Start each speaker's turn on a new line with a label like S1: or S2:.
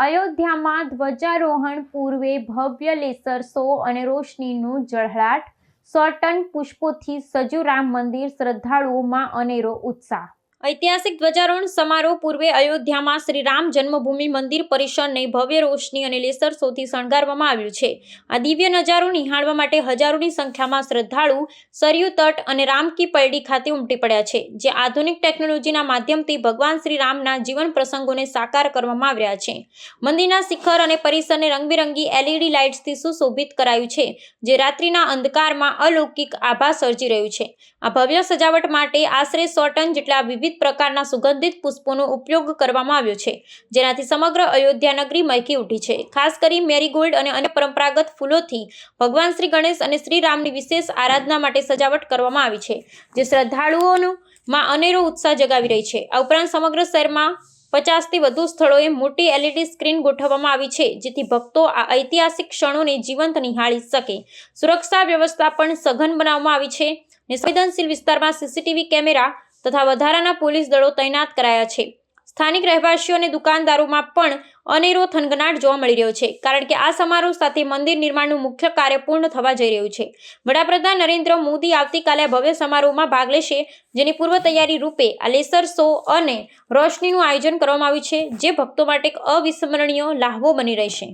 S1: અયોધ્યામાં ધ્વજારોહણ પૂર્વે ભવ્ય લેસર શો અને રોશનીનું ઝળહળાટ. સો ટન પુષ્પોથી સજુરામ રામ મંદિર શ્રદ્ધાળુઓમાં અનેરો ઉત્સાહ. ઐતિહાસિક ધ્વજારોહણ સમારોહ પૂર્વે અયોધ્યામાં શ્રી રામ જન્મભૂમિ મંદિર પરિસરને ભવ્ય રોશની અને લેસર શોથી શણગારવામાં આવ્યું છે. આ દિવ્ય નજારો નિહાળવા માટે હજારોની સંખ્યામાં શ્રદ્ધાળુ સરયુ તટ અને રામકી પલડી ખાતે ઉમટી પડ્યા છે, જે આધુનિક ટેકનોલોજીના માધ્યમથી ભગવાન શ્રી રામના જીવન પ્રસંગોને સાકાર કરવામાં આવ્યા છે. મંદિરના શિખર અને પરિસરને રંગબેરંગી એલઈડી લાઇટ્સથી સુશોભિત કરાયું છે, જે રાત્રિના અંધકારમાં અલૌકિક આભા સર્જી રહ્યું છે. આ ભવ્ય સજાવટ માટે આશરે સો ટન જેટલા વિવિધ પ્રકારના સુગંધિત પુષ્પોનો ઉપયોગ કરવામાં આવ્યો છે, જેનાથી સમગ્ર અયોધ્યા નગરી મહેકી ઉઠી છે. ખાસ કરી મેરીગોલ્ડ અને અન્ય પરંપરાગત ફૂલોથી ભગવાન શ્રી ગણેશ અને શ્રી રામની વિશેષ આરાધના માટે સજાવટ કરવામાં આવી છે, જે શ્રદ્ધાળુઓનો માં અનેરો ઉત્સાહ જગાવી રહી છે. આ ઉપરાંત સમગ્ર શહેરમાં પચાસથી વધુ સ્થળોએ મોટી એલઈડી સ્ક્રીન ગોઠવવામાં આવી છે, જેથી ભક્તો આ ઐતિહાસિક ક્ષણોને જીવંત નિહાળી શકે. સુરક્ષા વ્યવસ્થા પણ સઘન બનાવવામાં આવી છે સંવેદનશીલ વિસ્તારમાં સીસીટીવી કેમેરા તથા વધારાના પોલીસ દળો તૈનાત કરાયા છે. સ્થાનિક રહેવાસીઓ અને દુકાનદારોમાં પણ અનેરો થનગનાટ જોવા મળી રહ્યો છે, કારણ કે આ સમારોહ સાથે મંદિર નિર્માણનું મુખ્ય કાર્ય પૂર્ણ થવા જઈ રહ્યું છે. વડાપ્રધાન નરેન્દ્ર મોદી આવતીકાલે ભવ્ય સમારોહમાં ભાગ લેશે, જેની પૂર્વ તૈયારી રૂપે આ લેસર શો અને રોશનીનું આયોજન કરવામાં આવ્યું છે, જે ભક્તો માટે એક અવિસ્મરણીય લાહવો બની રહેશે.